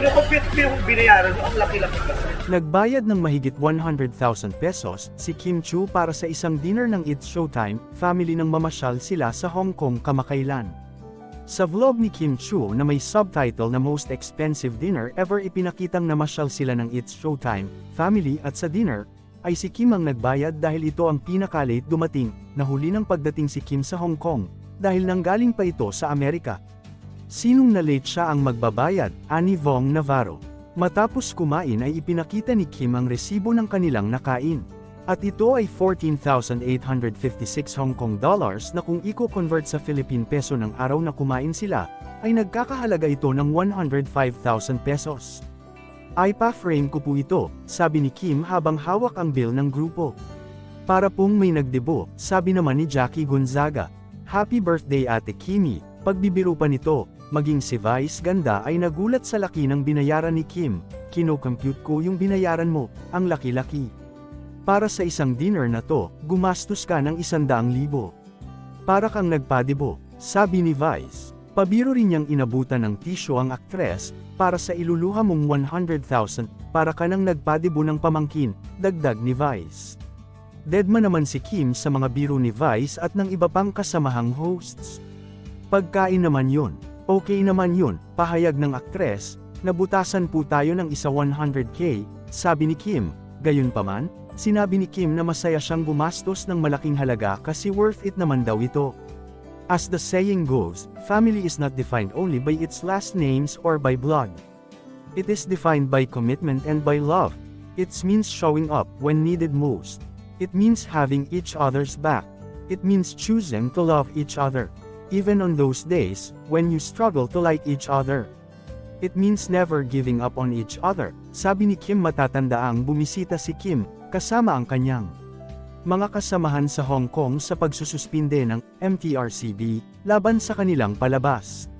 kinukompute ko yung binayaran mo, ang laki-laki kasi. Nagbayad ng mahigit 100,000 pesos si Kim Chu para sa isang dinner ng It's Showtime, family nang mamasyal sila sa Hong Kong kamakailan. Sa vlog ni Kim Chu na may subtitle na Most Expensive Dinner Ever ipinakitang namasyal sila ng It's Showtime, family at sa dinner, ay si Kim ang nagbayad dahil ito ang pinaka-late dumating, na huli ng pagdating si Kim sa Hong Kong, dahil nanggaling pa ito sa Amerika. Sinong na-late siya ang magbabayad, ani Vong Navarro. Matapos kumain ay ipinakita ni Kim ang resibo ng kanilang nakain. At ito ay 14,856 Hong Kong dollars na kung i-convert sa Philippine peso ng araw na kumain sila, ay nagkakahalaga ito ng 105,000 pesos. iPa-frame ko po ito, sabi ni Kim habang hawak ang bill ng grupo. Para pong may nagdebo, sabi naman ni Jackie Gonzaga. Happy birthday Ate Kimi, pagbibiro pa nito, maging si Vice Ganda ay nagulat sa laki ng binayaran ni Kim, kino-compute ko yung binayaran mo, ang laki-laki. Para sa isang dinner na to, gumastos ka ng isandaang libo. Para kang nagpadebo, sabi ni Vice. Pabiro rin niyang inabutan ng tisyo ang aktres, para sa iluluha mong 100,000, para ka nang nagpadebo ng pamangkin, dagdag ni Vice. Deadma naman si Kim sa mga biro ni Vice at ng iba pang kasamahang hosts. Pagkain naman yun, okay naman yun, pahayag ng aktres, nabutasan po tayo ng isa 100k, sabi ni Kim, gayunpaman, sinabi ni Kim na masaya siyang gumastos ng malaking halaga kasi worth it naman daw ito. As the saying goes, family is not defined only by its last names or by blood. It is defined by commitment and by love. It means showing up when needed most. It means having each other's back. It means choosing to love each other. Even on those days, when you struggle to like each other. It means never giving up on each other, sabi ni Kim matatandaang bumisita si Kim, kasama ang kanyang mga kasamahan sa Hong Kong sa pagsususpinde ng MTRCB laban sa kanilang palabas.